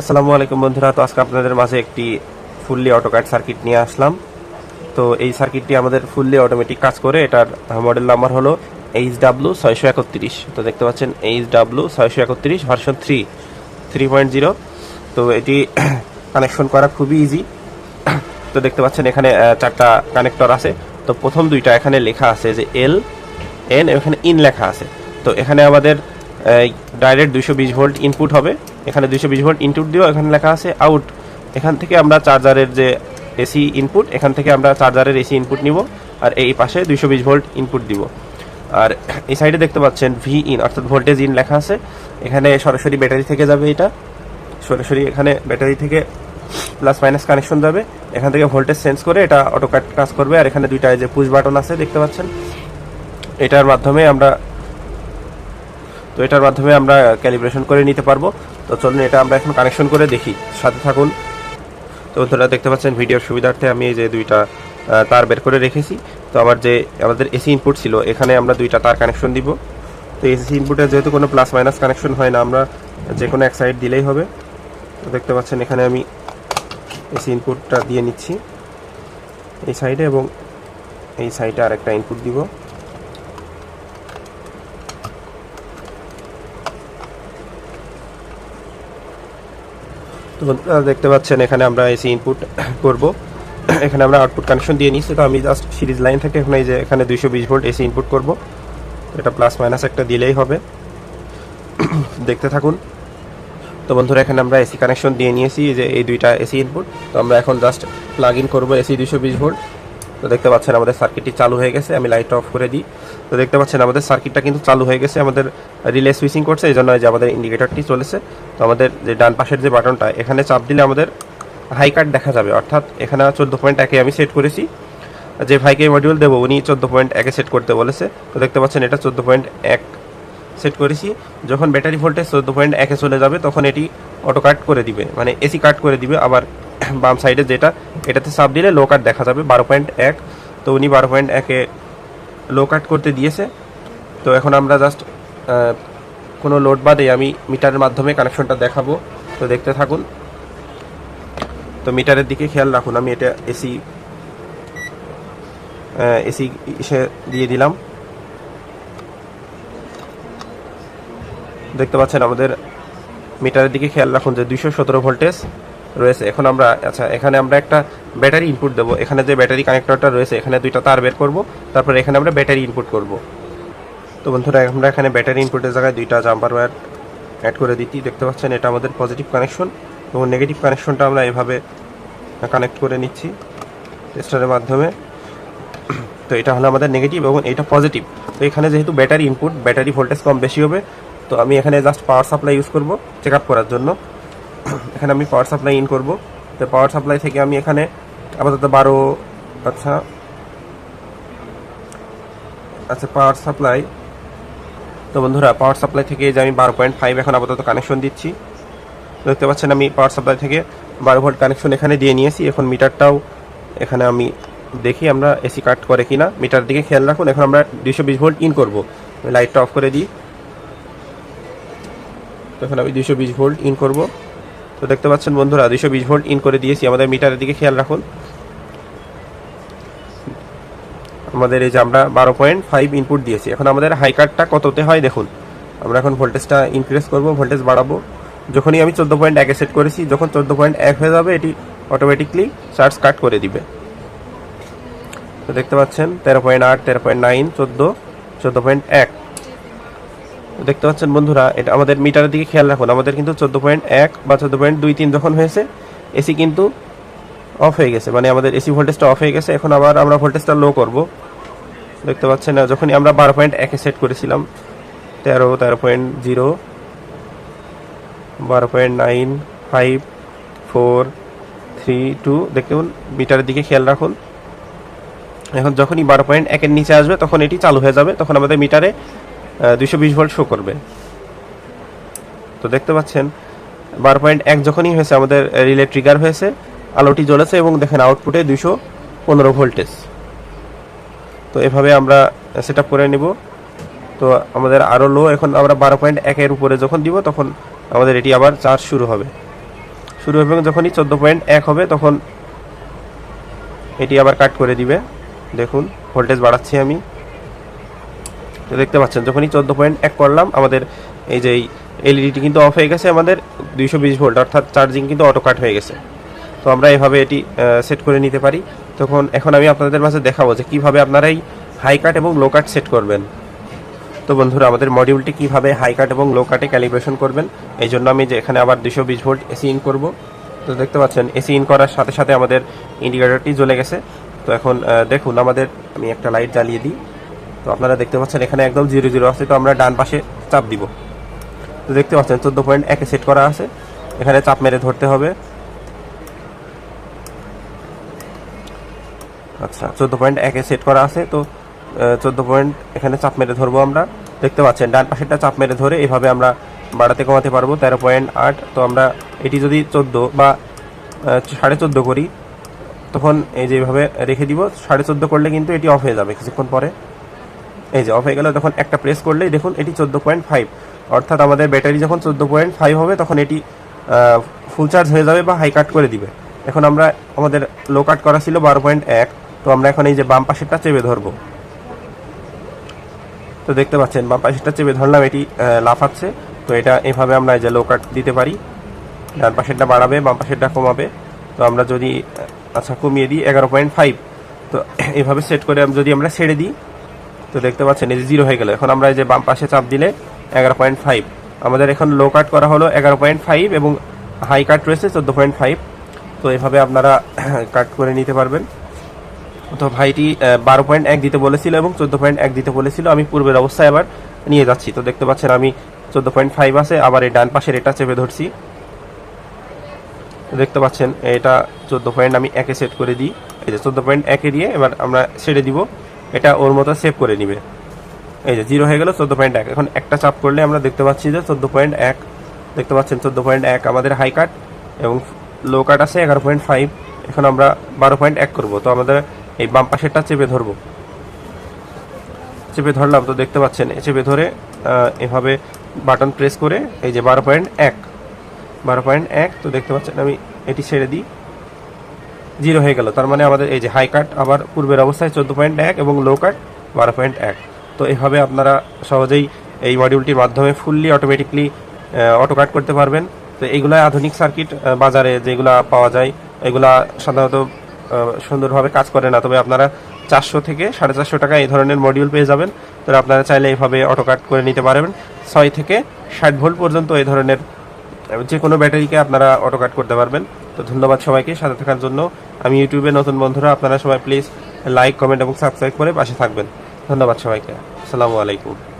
আসসালামু আলাইকুম বন্ধুরা, তো আজকে আপনাদের মাঝে একটি ফুললি অটোকাট সার্কিট নিয়ে আসলাম। তো এই সার্কিটটি আমাদের ফুললি অটোমেটিক কাজ করে, এটার মডেল নাম্বার হলো এইচ ডাব্লু ছয়শো একত্রিশ। তো দেখতে পাচ্ছেন এইচ ডাব্লু ছয়শো একত্রিশ version three three point zero তো এটি কানেকশন করা খুবই ইজি তো দেখতে পাচ্ছেন এখানে চারটা কানেক্টর আছে। তো প্রথম দুইটা এখানে লেখা আছে যে এল এন এখানে ইন লেখা আছে। তো এখানে আমাদের ডাইরেক্ট দুইশো বিশ ভোল্ট ইনপুট হবে। এখানে দুইশো বিশ ভোল্ট ইনপুট দিও এখানে লেখা আছে আউট এখান থেকে আমরা চার্জারের যে এসি ইনপুট এখান থেকে আমরা চার্জারের এসি ইনপুট নিব আর এই পাশে দুইশো বিশ ভোল্ট ইনপুট দিব। আর এই সাইডে দেখতে পাচ্ছেন ভি ইন অর্থাৎ ভোল্টেজ ইন লেখা আছে। এখানে সরাসরি ব্যাটারি থেকে যাবে এটা। সরাসরি এখানে ব্যাটারি থেকে প্লাস মাইনাস কানেকশন যাবে। এখান থেকে ভোল্টেজ সেন্স করে এটা অটো কাট কাজ করবে। আর এখানে দুইটা যে পুশ বাটন আছে, দেখতে পাচ্ছেন? এটার মাধ্যমে আমরা, তো এটার মাধ্যমে আমরা ক্যালিব্রেশন করে নিতে পারব। তো চলুন, এটা আমরা এখন কানেকশন করে দেখি। সাথে থাকুন। তো বন্ধুরা, দেখতে পাচ্ছেন ভিডিওর সুবিধার্থে আমি এই যে দুইটা তার বের করে রেখেছি। তো আবার যে, আমাদের এসি ইনপুট ছিল, এখানে আমরা দুইটা তার কানেকশন দিব। তো এসি ইনপুটে যেহেতু কোনো প্লাস মাইনাস কানেকশন হয় না, আমরা যে কোনো এক সাইড দিলেই হবে। তো দেখতে পাচ্ছেন, এখানে আমি এসি ইনপুটটা দিয়ে নিচ্ছি। এই সাইডে এবং এই সাইডে আরেকটা ইনপুট দিব। তো দেখতে পাচ্ছেন, এখানে আমরা এসি ইনপুট করব। এখানে আমরা আউটপুট কানেকশন দিয়ে নিচ্ছি। তো আমি জাস্ট সিরিজ লাইন থেকে এখন এই যে এখানে দুইশো বিশ ভোল্ট এসি ইনপুট করব। এটা প্লাস মাইনাস একটা দিলেই হবে। দেখতে থাকুন। তো বন্ধুরা, এখানে আমরা এসি কানেকশন দিয়ে নিয়েছি যে এই দুইটা এসি ইনপুট তো আমরা এখন জাস্ট প্লাগ ইন করব এসি দুইশো বিশ ভোল্ট তো দেখতে পাচ্ছেন আমাদের সার্কিটটি চালু হয়ে গেছে। আমি লাইট অফ করে দিই। তো দেখতে পাচ্ছেন আমাদের সার্কিটটা কিন্তু চালু হয়ে গেছে। আমাদের রিলে সুইচিং করছে, এই জন্য যে আমাদের ইন্ডিকেটরটি চলেছে। তো আমাদের যে ডান পাশের যে বাটনটা এখানে চাপ দিলে আমাদের হাই কাট দেখা যাবে। অর্থাৎ এখানে চোদ্দ পয়েন্ট একে আমি সেট করেছি। যে ভাইকে মডিউল দেবো, উনি চোদ্দ পয়েন্ট একে সেট করতে বলেছে। তো দেখতে পাচ্ছেন এটা চোদ্দ পয়েন্ট এক সেট করেছি। যখন ব্যাটারি ভোল্টেজ চোদ্দ পয়েন্ট একে চলে যাবে, তখন এটি অটো কাট করে দিবে। মানে এসি কাট করে দিবে, আবার বাম সাইডে যেটা, এটাতে সাপ দিলে লো কাট দেখা যাবে, বারো পয়েন্ট এক। তো উনি বারো পয়েন্ট একে লো কাট করতে দিয়েছে। তো এখন আমরা জাস্ট কোনো লোড বাদে আমি মিটারের মাধ্যমে কানেকশনটা দেখাবো। তো দেখতে থাকুন। তো মিটারের দিকে খেয়াল রাখুন, আমি এটা এসি এসি ইসে দিয়ে দিলাম। দেখতে পাচ্ছেন আমাদের মিটারের দিকে খেয়াল রাখুন যে দুইশো সতেরো ভোল্টেজ রয়েছে। এখন আমরা আচ্ছা এখানে আমরা একটা ব্যাটারি ইনপুট দেবো। এখানে যে ব্যাটারি কানেক্টরটা রয়েছে, এখানে দুইটা তার বের করব। তারপর এখানে আমরা ব্যাটারি ইনপুট করব। তো বন্ধুরা, আমরা এখানে ব্যাটারি ইনপুটের জায়গায় দুইটা জাম্পার ওয়্যার অ্যাড করে দিচ্ছি। দেখতে পাচ্ছেন, এটা আমাদের পজিটিভ কানেকশন এবং নেগেটিভ কানেকশনটা আমরা এভাবে কানেক্ট করে নিচ্ছি টেস্টারের মাধ্যমে। তো এটা হলো আমাদের নেগেটিভ এবং এটা পজিটিভ তো এখানে যেহেতু ব্যাটারি ইনপুট ব্যাটারি ভোল্টেজ কম বেশি হবে, তো আমি এখানে জাস্ট পাওয়ার সাপ্লাই ইউজ করব চেক আপ করার জন্য। এখানে আমি পাওয়ার সাপ্লাই ইন করব। তো পাওয়ার সাপ্লাই থেকে আমি এখানে আপাতত বারো আচ্ছা। আচ্ছা পাওয়ার সাপ্লাই তো বন্ধুরা পাওয়ার সাপ্লাই থেকে যে আমি বারো পয়েন্ট ফাইভ এখন আপাতত কানেকশন দিচ্ছি। দেখতে পাচ্ছেন আমি পাওয়ার সাপ্লাই থেকে বারো ভোল্ট কানেকশন এখানে দিয়ে নিয়েছি। এখন মিটারটাও এখানে আমি দেখি আমরা এসি কাট করে কিনা। মিটার দিকে খেয়াল রাখুন, এখন আমরা দুইশো বিশ ভোল্ট ইন করব। লাইটটা অফ করে দিই। তখন আমি দুইশো বিশ ভোল্ট ইন করব। তো দেখতে পাচ্ছেন বন্ধুরা, দুইশো বিশ ভোল্ট ইন করে দিয়েছি। আমাদের মিটারের দিকে খেয়াল রাখুন। আমাদের এই যে আমরা বারো পয়েন্ট ফাইভ ইনপুট দিয়েছি। এখন আমাদের হাই কাটটা কততে হয় দেখুন। আমরা এখন ভোল্টেজটা ইনক্রিজ করব ভোল্টেজ বাড়াবো। যখনই আমি চোদ্দ পয়েন্ট একে সেট করেছি, যখন চোদ্দ পয়েন্ট এক হয়ে যাবে, এটি অটোমেটিকলি চার্জ কাট করে দিবে। তো দেখতে পাচ্ছেন, তেরো পয়েন্ট আট, তেরো পয়েন্ট নাইন চোদ্দ চোদ্দ পয়েন্ট এক। দেখতে পাচ্ছেন বন্ধুরা, এটা আমাদের মিটারের দিকে খেয়াল রাখুন। আমাদের কিন্তু চোদ্দ পয়েন্ট এক বা চোদ্দ পয়েন্ট দুই তিন যখন হয়েছে, এসি কিন্তু অফ হয়ে গেছে। মানে আমাদের এসি ভোল্টেজটা অফ হয়ে গেছে, এখন আবার আমরা ভোল্টেজটা লো করব। দেখতে পাচ্ছেন যখনই আমরা বারো পয়েন্ট একে সেট করেছিলাম, তেরো তেরো পয়েন্ট জিরো, বারো point nine, five, four, three, two দেখুন মিটারের দিকে খেয়াল রাখুন। এখন যখনই বারো পয়েন্ট একের নিচে আসবে, তখন এটি চালু হয়ে যাবে। তখন আমাদের মিটারে দুইশো বিশ ভোল্ট শো করবে। তো দেখতে পাচ্ছেন, বারো পয়েন্ট এক যখনই হয়েছে, আমাদের রিলে ট্রিগার হয়েছে, আলোটি জ্বলেছে এবং দেখেন আউটপুটে দুইশো পনেরো ভোল্টেজ তো এভাবে আমরা সেট করে নিব। তো আমাদের আরও লো এখন আমরা বারো পয়েন্ট একের উপরে যখন দিব, তখন আমাদের এটি আবার চার্জ শুরু হবে। শুরু হবে যখনই চোদ্দ পয়েন্ট এক হবে, তখন এটি আবার কাট করে দিবে। দেখুন ভোল্টেজ বাড়াচ্ছি আমি। তো দেখতে পাচ্ছেন, যখনই চোদ্দ পয়েন্ট এক করলাম, আমাদের এই যে এলইডিটি কিন্তু অফ হয়ে গেছে, আমাদের দুইশো বিশ ভোল্ট, অর্থাৎ চার্জিং কিন্তু অটো কাট হয়ে গেছে। তো আমরা এভাবে এটি সেট করে নিতে পারি। তখন, এখন আমি আপনাদের মাঝে দেখাবো যে কীভাবে আপনারা এই হাই কাট এবং লো কাট সেট করবেন। তো বন্ধুরা, আমাদের মডিউলটি কীভাবে হাই কাট এবং লো কাটে ক্যালিব্রেশন করবেন, এই জন্য আমি যে এখানে আবার দুশো বিশ ভোল্ট এসি ইন করব। তো দেখতে পাচ্ছেন এসি ইন করার সাথে সাথে আমাদের ইন্ডিকেটরটি জ্বলে গেছে। তো এখন দেখুন, আমাদের, আমি একটা লাইট জ্বালিয়ে দিই। তো আপনারা দেখতে পাচ্ছেন, এখানে একদম জিরো জিরো আছে, তো আমরা ডান পাশে চাপ দিব। তো দেখতে পাচ্ছেন, চোদ্দ পয়েন্ট একে সেট করা আছে। এখানে চাপ মেরে ধরতে হবে। আচ্ছা চোদ্দ পয়েন্ট একে সেট করা আছে, তো চোদ্দ পয়েন্ট এখানে চাপ মেরে ধরবো আমরা। দেখতে পাচ্ছেন, ডান পাশেরটা চাপ মেরে ধরে এভাবে আমরা বাড়াতে কমাতে পারব, তেরো পয়েন্ট আট। তো আমরা এটি যদি চোদ্দ বা সাড়ে চোদ্দ করি, তখন এই যে এইভাবে রেখে দিব, সাড়ে চোদ্দ করলে কিন্তু এটি অফ হয়ে যাবে কিছুক্ষণ পরে। এই যে অফ হয়ে গেল তখন একটা প্রেস করলেই দেখুন এটি চোদ্দ পয়েন্ট ফাইভ অর্থাৎ আমাদের ব্যাটারি যখন চোদ্দ পয়েন্ট ফাইভ হবে, তখন এটি ফুল চার্জ হয়ে যাবে বা হাই কাট করে দিবে। এখন আমরা আমাদের লো কাট করা ছিল বারো পয়েন্ট এক, তো আমরা এখন এই যে বাম পাশেরটা চেপে ধরবো। তো দেখতে পাচ্ছেন, বাম পাশেরটা চেপে ধরলাম, এটি লাফাচ্ছে। তো এটা এভাবে আমরা এই যে লো কাট দিতে পারি। ডান পাশেরটা বাড়াবে, বাম পাশেরটা কমাবে। তো আমরা যদি আচ্ছা কমিয়ে দিই, এগারো পয়েন্ট ফাইভ তো এভাবে সেট করে যদি আমরা ছেড়ে দিই তো দেখতে পাচ্ছেন, এই যে জিরো হয়ে গেল। এখন আমরা এই যে বাম পাশে চাপ দিলে এগারো পয়েন্ট ফাইভ আমাদের এখন লো কাট করা হলো এগারো পয়েন্ট ফাইভ এবং হাই কাট রয়েছে চোদ্দ পয়েন্ট ফাইভ তো এভাবে আপনারা কাট করে নিতে পারবেন। তো ভাইটি বারো পয়েন্ট এক দিতে বলেছিল এবং চোদ্দ পয়েন্ট এক দিতে বলেছিল। আমি পূর্বের অবস্থায় আবার নিয়ে যাচ্ছি। তো দেখতে পাচ্ছেন, আমি চোদ্দ পয়েন্ট ফাইভ আছে, আবার এই ডান পাশের এটা চেপে ধরছি। দেখতে পাচ্ছেন, এটা চোদ্দ পয়েন্ট আমি একে সেট করে দিই। এই যে চোদ্দ পয়েন্ট একে দিয়ে এবার আমরা ছেড়ে দিব। এটা ওর মতো সেভ করে নিবে। এই যে জিরো হয়ে গেল, চোদ্দ পয়েন্ট এক। এখন একটা চাপ করলে আমরা দেখতে পাচ্ছি যে চোদ্দ পয়েন্ট এক। দেখতে পাচ্ছেন চোদ্দ পয়েন্ট এক আমাদের হাই কাট এবং লো কাট আছে এগারো পয়েন্ট ফাইভ এখন আমরা বারো পয়েন্ট এক করব। তো আমাদের এই বাম পাশেরটা চেপে ধরবো। চেপে ধরলাম তো দেখতে পাচ্ছেন, চেপে ধরে এভাবে বাটন প্রেস করে এই যে বারো পয়েন্ট এক। বারো পয়েন্ট এক, তো দেখতে পাচ্ছেন আমি এটি ছেড়ে দিই। জিরো হয়ে গেল। তার মানে আমাদের এই যে হাই কাট আবার পূর্বের অবস্থায় চোদ্দ পয়েন্ট এক এবং লো কাট বারো পয়েন্ট এক। তো এভাবে আপনারা সহজেই এই মডিউলটির মাধ্যমে ফুললি অটোমেটিকলি অটো কাট করতে পারবেন। তো এইগুলা আধুনিক সার্কিট বাজারে যেগুলা পাওয়া যায়, এগুলা সাধারণত সুন্দরভাবে কাজ করে না। তবে আপনারা চারশো থেকে সাড়ে চারশো টাকা এই ধরনের মডিউল পেয়ে যাবেন। তো আপনারা চাইলে এইভাবে অটো কাট করে নিতে পারবেন। ছয় থেকে ষাট ভোল্ট পর্যন্ত এই ধরনের যে কোনো ব্যাটারিকে আপনারা অটো কাট করতে পারবেন। তো ধন্যবাদ সবাইকে সাথে থাকার জন্য। আমি ইউটিউবে নতুন বন্ধুরা, আপনারা সবাই প্লিজ লাইক কমেন্ট এবং সাবস্ক্রাইব করে পাশে থাকবেন। ধন্যবাদ সবাইকে। আসসালামু আলাইকুম।